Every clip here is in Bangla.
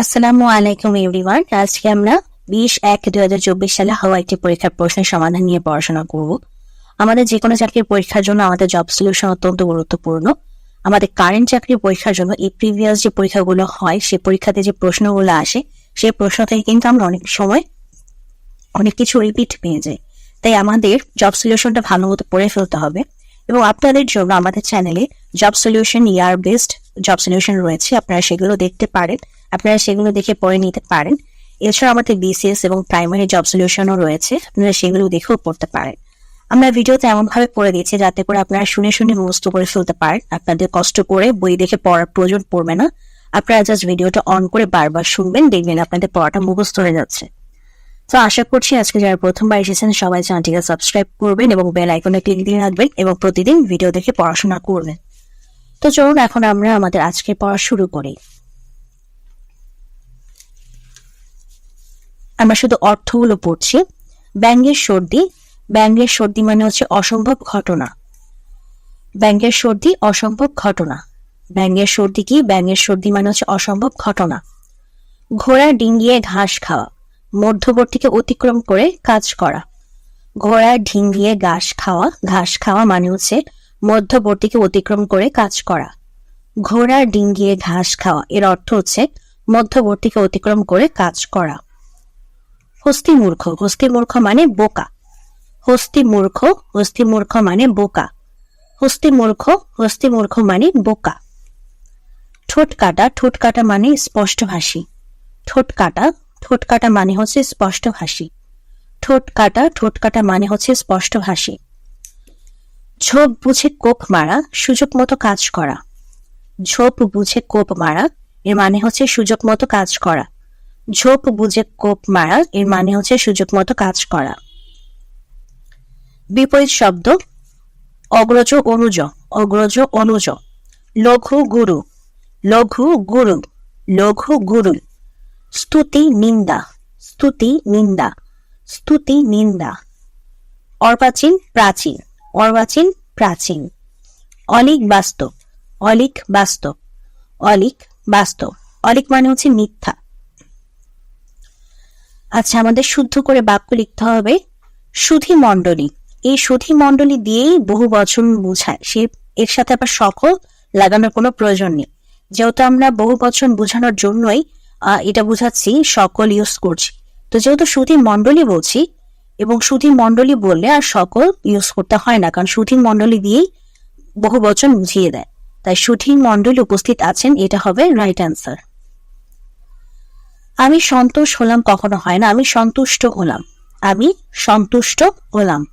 আসসালামু আলাইকুম এভরিওয়ান। আজকে আমরা বিশ এক দুই হাজার চব্বিশ সালে হওয়া একটি পরীক্ষার প্রশ্নের সমাধান নিয়ে পড়াশোনা করব। আমাদের যে কোনো চাকরির পরীক্ষার জন্য আমাদের জব সলিউশন অত্যন্ত গুরুত্বপূর্ণ। আমাদের কারেন্ট চাকরির পরীক্ষার জন্য এই প্রিভিয়াস যে পরীক্ষাগুলো হয় সেই পরীক্ষাতে যে প্রশ্নগুলো আসে, সেই প্রশ্ন থেকে কিন্তু আমরা অনেক সময় অনেক কিছু রিপিট পেয়ে যাই। তাই আমাদের জব সলিউশনটা ভালো মতো পড়ে ফেলতে হবে এবং আপনাদের জন্য আমাদের চ্যানেলে job solution year best job solution রয়েছে, আপনারা সেগুলো দেখতে পারেন। আপনারা সেগুলো দেখে পড়ে নিতে পারেন। এছাড়া আমাদের বিসিএস এবং প্রাইমারি জব সলিউশনও রয়েছে। আপনারা সেগুলো দেখেও পড়তে পারেন। আমরা ভিডিওতে এমন ভাবে পড়ে দিয়েছি যাতে করে আপনারা শুনে শুনে মুখস্থ করে ফেলতে পারেন। আপনাদের কষ্ট করে বই দেখে পড়ার প্রয়োজন পড়বে না। আপনারা জাস্ট ভিডিওটা অন করে বারবার শুনবেন, দেখবেন আপনাদের পড়াটা মুখস্থ হয়ে যাচ্ছে। তো আশা করছি আজকে যারা প্রথমবার এসেছেন, সবাই চ্যানেলটিকে সাবস্ক্রাইব করবেন এবং বেল আইকনে ক্লিক দিয়ে রাখবেন এবং প্রতিদিন ভিডিও দেখে পড়াশোনা করবেন। তো চলুন, এখন আমরা আমাদের আজকে পড়া শুরু করি। আমরা শুধু অর্থগুলো পড়ছি। ব্যাঙ্গের সর্দি। ব্যাঙ্গের সর্দি মানে হচ্ছে অসম্ভব ঘটনা। ব্যাঙ্গের সর্দি অসম্ভব ঘটনা। ব্যাঙ্গের সর্দি কি? ব্যাঙ্গের সর্দি মানে হচ্ছে অসম্ভব ঘটনা। ঘোড়া ডিঙ্গিয়ে ঘাস খাওয়া। মধ্যবর্তীকে অতিক্রম করে কাজ করা। ঘোড়া ঢিঙ্গিয়ে ঘাস খাওয়া। ঘাস খাওয়া মানে হচ্ছে মধ্যবর্তীকে অতিক্রম করে কাজ করা। ঘোড়া ডিঙ্গিয়ে ঘাস খাওয়া। এর অর্থ হচ্ছে মধ্যবর্তীকে অতিক্রম করে কাজ করা। হস্তি মূর্খ। হস্তি মূর্খ মানে বোকা। হস্তি মূর্খ হস্তি মূর্খ মানে বোকা। হস্তি মূর্খ হস্তি মূর্খ মানে বোকা। ঠোঁট কাটা ঠোঁট কাটা মানে স্পষ্ট হাসি। ঠোঁট কাটা ঠোঁট কাটা মানে হচ্ছে স্পষ্ট হাসি। ঠোঁট কাটা ঠোঁট কাটা মানে হচ্ছে স্পষ্ট হাসি। ঝোপ বুঝে কোপ মারা, সুযোগ মতো কাজ করা। ঝোপ বুঝে কোপ মারা, এর মানে হচ্ছে সুযোগ মতো কাজ করা। ঝোপ বুঝে কোপ মারা এর মানে হচ্ছে সুযোগ মতো কাজ করা। বিপরীত শব্দ অগ্রজ অনুজ অগ্রজ অনুজ লঘু গুরু লঘু গুরু লঘু গুরু স্তুতি নিন্দা স্তুতি নিন্দা স্তুতি নিন্দা। অর্বাচীন প্রাচীন অর্বাচীন প্রাচীন। অলিক বাস্তব অলিক বাস্তব অলিক বাস্তব। অলিক মানে হচ্ছে মিথ্যা। আচ্ছা আমাদের শুদ্ধ করে বাক্য লিখতে হবে, সুধি মণ্ডলী। এই সুধি মণ্ডলী দিয়েই বহু বচন বোঝায়। সে, এর সাথে আবার সকল লাগানোর কোনো প্রয়োজন নেই। যেহেতু আমরা বহু বচন বোঝানোর জন্যই এটা বুঝাচ্ছি, সকল ইউজ করছি। তো যেহেতু সুধি মণ্ডলী বলছি, এবং সুধি মণ্ডলী বললে আর সকল ইউজ করতে হয় না, কারণ সুধি মণ্ডলী দিয়েই বহু বচন বুঝিয়ে দেয়। তাই সুধি মণ্ডলী উপস্থিত আছেন, এটা হবে রাইট অ্যান্সার। আমি সন্তোষ হলাম কখনো হয় না, আমি সন্তুষ্ট হলাম। আমি সন্তুষ্ট হলাম।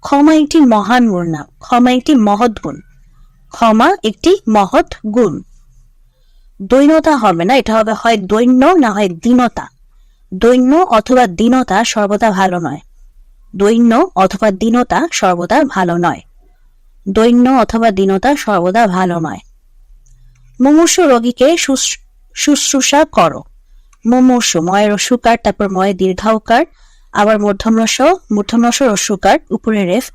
ক্ষমা একটি মহান গুণ না, ক্ষমা একটি মহৎ গুণ। ক্ষমা একটি মহৎ গুণ। দৈন্যতা হবে না, এটা হবে হয় দৈন্য না হয় দীনতা। দৈন্য অথবা দীনতা সর্বদা ভালো নয়। দৈন্য অথবা দীনতা সর্বদা ভালো নয়। দৈন্য অথবা দীনতা সর্বদা ভালো নয়। মুমূর্ষু রোগীকে শুশ্রূষা করো। মুমূর্ষু ময়ের রসুকার তারপর ময়ে দীর্ঘাউকার আবার মধ্যম রস মধ্যম রস রস্যুকার উপরে রেফ,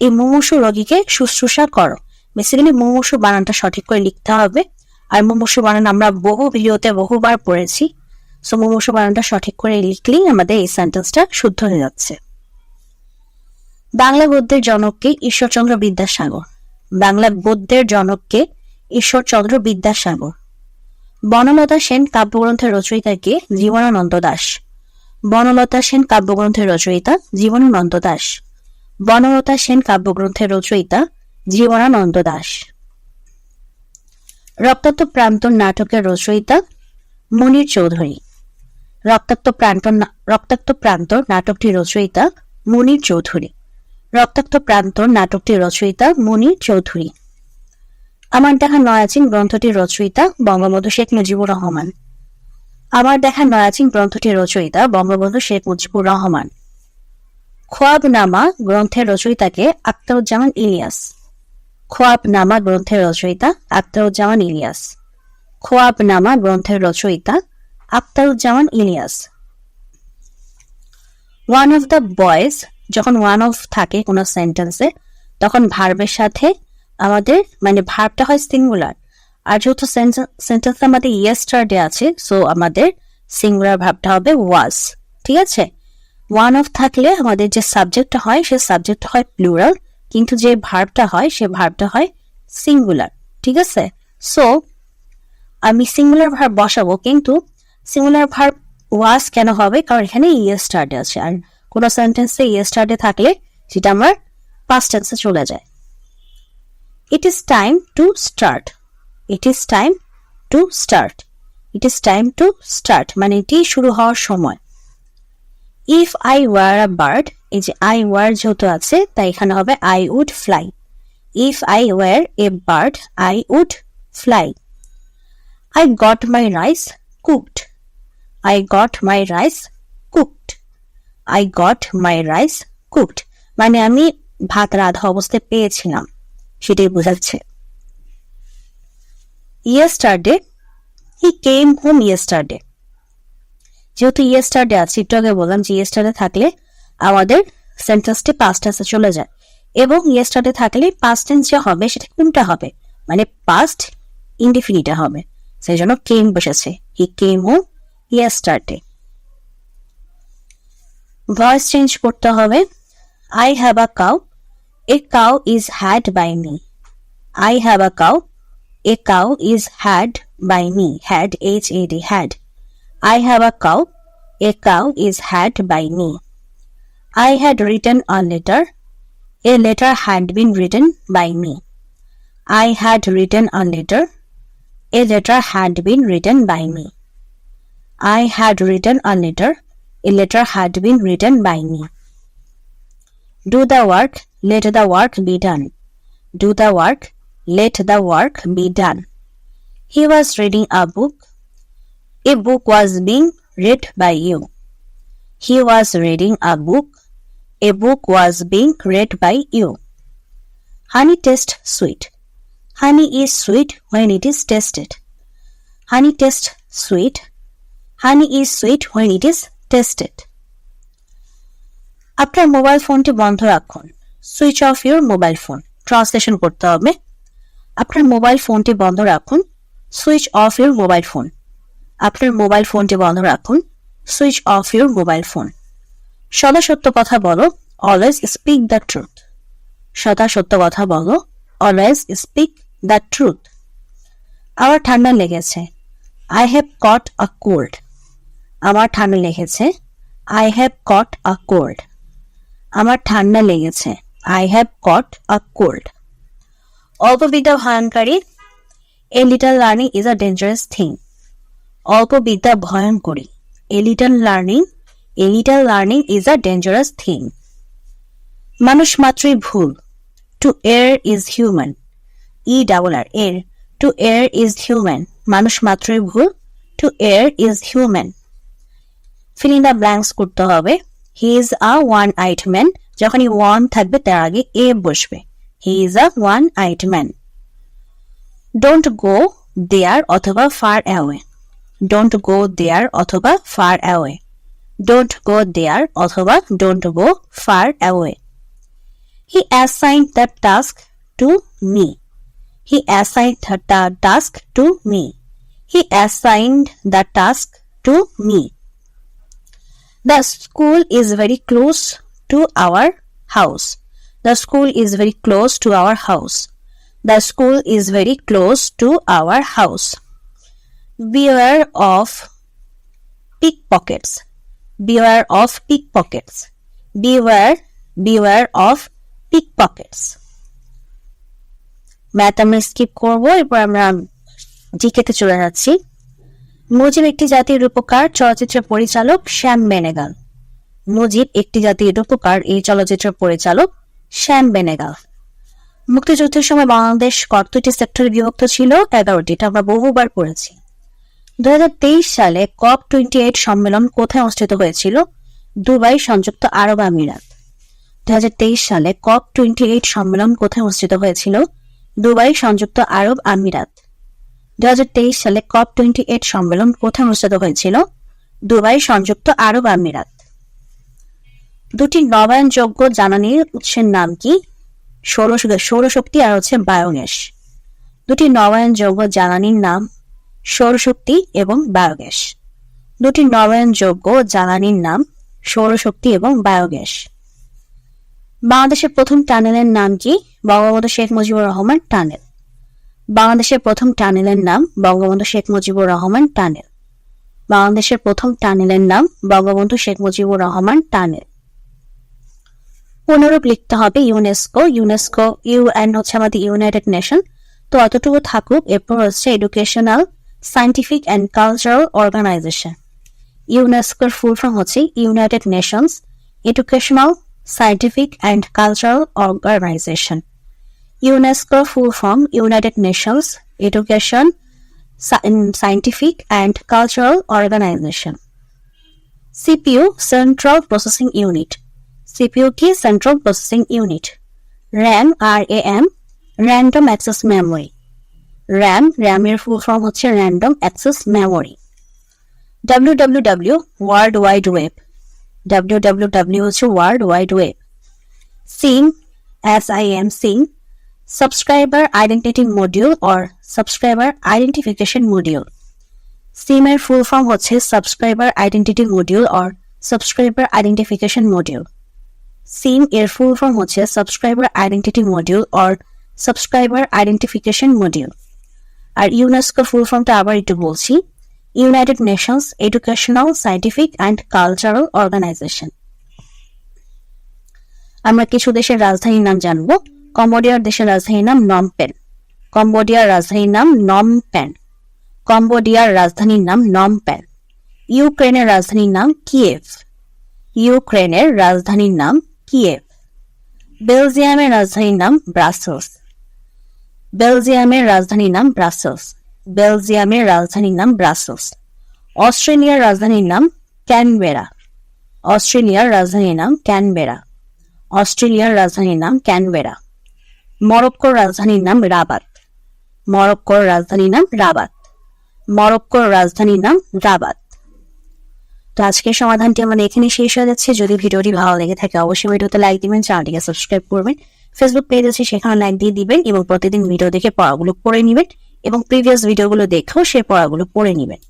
এই মুমূর্ষু রোগীকে শুশ্রূষা করো। বেসিক্যালি মুমূর্ষু বানানটা সঠিক করে লিখতে হবে। আর মুমূর্ষু বানান আমরা বহু ভিডিওতে বহুবার পড়েছি। সো মুমূর্ষু বানানটা সঠিক করে লিখলেই আমাদের এই সেন্টেন্সটা শুদ্ধ হয়ে যাচ্ছে। বাংলা গদ্যের জনককে ঈশ্বরচন্দ্র বিদ্যাসাগর। বাংলা গদ্যের জনককে ঈশ্বরচন্দ্র বিদ্যাসাগর। বনলতা সেন কাব্যগ্রন্থের রচয়িতা কে? জীবনানন্দ দাস। বনলতা সেন কাব্যগ্রন্থের রচয়িতা জীবনানন্দ দাস। বনলতা সেন কাব্যগ্রন্থের রচয়িতা জীবনানন্দ দাস। রক্তাক্ত প্রান্তর নাটকের রচয়িতা মনির চৌধুরী। রক্তাক্ত প্রান্তর না- রক্তাক্ত প্রান্তর নাটকটির রচয়িতা মনির চৌধুরী। রক্তাক্ত প্রান্তর নাটকটির রচয়িতা মনির চৌধুরী। আমার দেখা নয়াচিন গ্রন্থটির রচয়িতা বঙ্গবন্ধু শেখ মুজিবুর রহমান। আমার দেখা নয়াচিন গ্রন্থটির রচয়িতা বঙ্গবন্ধু শেখ মুজিবুর রহমান। খোয়াবনামা গ্রন্থের রচয়িতাকে আক্তারুজ্জামান ইলিয়াস। খোয়াবনামা গ্রন্থের রচয়িতা আক্তারুজ্জামান ইলিয়াস। খোয়াবনামা গ্রন্থের রচয়িতা Akhtaruzzaman Ilias. One of the boys যখন ওয়ান অফ থাকে কোনো সেন্টেন্সে তখন ভার্বের সাথে আমাদের মানে ভার্বটা হয় সিঙ্গুলার আর যেহেতু সেন্টেন্স আমাদের ইয়েস্টারডে আছে সো আমাদের সিঙ্গুলার ভাবটা হবে ওয়াজ ঠিক আছে? ওয়ান অফ থাকলে আমাদের যে সাবজেক্টটা হয়, সে সাবজেক্ট হয় প্লুরাল কিন্তু যে ভার্বটা হয়, সে ভার্বটা হয় সিঙ্গুলার ঠিক আছে? সো আমি সিঙ্গুলার ভার্ব বসাবো, কিন্তু সিঙ্গুলার ভার্ব ওয়াজ কেন হবে? কারণ এখানে ইয়েস্টারডে আছে, আর কোনো সেন্টেন্সে ইয়েস্টারডে থাকলে সেটা আমার পাস্ট টেন্সে চলে যায়। It is time to start it is time to start it is time to start মানে এটি শুরু হওয়ার সময়। If I were a bird এই যে আই ওয়ার যেহেতু আছে, তাই এখানে হবে I would fly if I were a bird I would fly I got my rice cooked I got my rice cooked I got my rice cooked মানে আমি ভাত রাধা অবস্থায় পেয়েছিলাম। সেটাই বোঝাচ্ছে। Yesterday he came home yesterday যেহেতু ইয়েস্টারডে আছে, একটু আগে বললাম যে ইয়েস্টারডে থাকলে আমাদের সেন্টেন্সটি পাস্ট টেন্সে চলে যায়। এবং ইয়েস্টারডে থাকলে পাস্ট টেন্স যে হবে, সেটা কোনটা হবে? মানে পাস্ট ইনডিফিনিটা হবে। সেই জন্য কেম বসেছে। He came home yesterday voice change করতে হবে। I have a cow A cow is had by me. I have a cow. A cow is had by me. Had, H-A-D, had. I have a cow. A cow is had by me. I had written a letter. A letter had been written by me. I had written a letter. A letter had been written by me. I had written a letter. A letter had been written by me. Do the work Let the work be done. Do the work. Let the work be done. He was reading a book. A book was being read by you. He was reading a book. A book was being read by you. Honey tastes sweet. Honey is sweet when it is tasted. Honey tastes sweet. Honey is sweet when it is tasted. আপনার মোবাইল ফোনটি বন্ধ রাখুন switch off your mobile phone translation করতে হবে। আপনার মোবাইল ফোনটি বন্ধ রাখুন। Switch off your mobile phone আপনার মোবাইল ফোনটি বন্ধ রাখুন। Switch off your mobile phone সদা সত্য কথা বলো অলওয়েজ স্পিক দ্য ট্রুথ সদা সত্য কথা বলো অলওয়েজ স্পিক দ্য ট্রুথ আমার ঠান্ডা লেগেছে। I have caught a cold আমার ঠান্ডা লেগেছে। I have caught a cold আমার ঠান্ডা লেগেছে। I have caught a cold অল্প বিদ্যা ভয়ঙ্করী a little learning is a dangerous thing অল্প বিদ্যা ভয়ঙ্করী a little learning a little learning is a dangerous thing মানুষ মাত্রই ভুল। To err is human E double R err to err is human মানুষ মাত্রই ভুল। To err is human filling the blanks করতে হবে। He is a one eyed man যখনই ওয়ান থাকবে, তার আগে এ বসবে। He is a one eyed man don't go there অথবা far away don't go there অথবা far away don't go there অথবা don't go far away he assign the task to me he assign the task to me he assigned the task to me The school is very close to our house. The school is very close to our house. The school is very close to our house. Beware of pickpockets. Beware of pickpockets. Beware, beware of pickpockets. Math আমরা স্কিপ করব এরপর আমরা জিকেতে চলে যাচ্ছি মুজিব একটি জাতির রূপকার চলচ্চিত্র পরিচালক শ্যাম বেনেগাল মুজিব একটি জাতির রূপকার এই চলচ্চিত্র পরিচালক শ্যাম বেনেগাল মুক্তিযুদ্ধের সময় বাংলাদেশ কতটি সেক্টরে বিভক্ত ছিল? এগারোটি, এটা আমরা বহুবার পড়েছি। দুই হাজার তেইশ সালে কপ টোয়েন্টি এইট সম্মেলন কোথায় অনুষ্ঠিত হয়েছিল? দুবাই, সংযুক্ত আরব আমিরাত। দুই হাজার তেইশ সালে কপ টোয়েন্টি এইট সম্মেলন কোথায় অনুষ্ঠিত হয়েছিল? দুবাই, সংযুক্ত আরব আমিরাত। দুই হাজার তেইশ সালে কপ টোয়েন্টি এইট সম্মেলন কোথায় অনুষ্ঠিত হয়েছিল? দুবাই, সংযুক্ত আরব আমিরাত। দুটি নবায়নযোগ্য জ্বালানির উৎসের নাম কি? সৌর সৌরশক্তি আর হচ্ছে বায়োগ্যাস। দুটি নবায়নযোগ্য জ্বালানির নাম সৌরশক্তি এবং বায়োগ্যাস। দুটি নবায়নযোগ্য জ্বালানির নাম সৌরশক্তি এবং বায়োগ্যাস। বাংলাদেশের প্রথম টানেলের নাম কি? বঙ্গবন্ধু শেখ মুজিবুর রহমান টানেল। বাংলাদেশের প্রথম টানেলের নাম বঙ্গবন্ধু শেখ মুজিবুর রহমান টানেল। বাংলাদেশের প্রথম টানেলের নাম বঙ্গবন্ধু শেখ মুজিবুর রহমান টানেল। পুনরূপ লিখতে হবে ইউনেস্কো ইউনেস্কো ইউএন হচ্ছে আমাদের ইউনাইটেড নেশন তো অতটুকু থাকুক, এরপর হচ্ছে educational scientific and cultural organisation ইউনেস্কোর ফুল ফর্ম হচ্ছে united nations educational scientific and cultural organisation ইউনেস্কোর full form united nations education scientific and cultural organisation CPU central processing unit CPU কি central processing unit RAM R A M random access memory RAM র্যামের ফুল ফর্ম হচ্ছে random access memory W W W world wide web W W W হচ্ছে world wide web SIM S I M SIM subscriber identity module or subscriber identification module সিমের ফুল ফর্ম হচ্ছে subscriber identity module or subscriber identification module SIM এর ফুল ফর্ম হচ্ছে subscriber identity module or subscriber identification module R UNESCO full ফর্মটা আবার একটু বলছি। United nations educational scientific and cultural organisation আমরা কিছু দেশের রাজধানীর নাম জানব। কম্বোডিয়ার দেশের রাজধানীর নাম নমপেন কম্বোডিয়ার রাজধানীর নাম নমপেন কম্বোডিয়ার রাজধানীর নাম নমপেন ইউক্রেনের রাজধানীর নাম কিয়েভ ইউক্রেনের রাজধানীর নাম কিয়েভ। বেলজিয়ামের রাজধানীর নাম ব্রাসেলস। বেলজিয়ামের রাজধানীর নাম ব্রাসেলস। বেলজিয়ামের রাজধানীর নাম ব্রাসেলস। অস্ট্রেলিয়ার রাজধানীর নাম ক্যানবেরা। অস্ট্রেলিয়ার রাজধানীর নাম ক্যানবেরা। অস্ট্রেলিয়ার রাজধানীর নাম ক্যানবেরা। মরক্কোর রাজধানীর নাম রাবাত। মরক্কোর রাজধানীর নাম রাবাত। মরক্কোর রাজধানীর নাম রাবাত। তো আজকের সমাধানটি আমাদের এখানে শেষ হয়ে যাচ্ছে। যদি ভিডিওটি ভালো লেগে থাকে, অবশ্যই ভিডিওতে লাইক দিবেন চ্যানেলটিকে সাবস্ক্রাইব করবেন। ফেসবুক পেজ আছে সেখানে লাইক দিয়ে দিবেন এবং প্রতিদিন ভিডিও দেখে পড়াগুলো পড়ে নেবেন এবং প্রিভিয়াস ভিডিওগুলো দেখেও সে পড়াগুলো পড়ে নেবেন।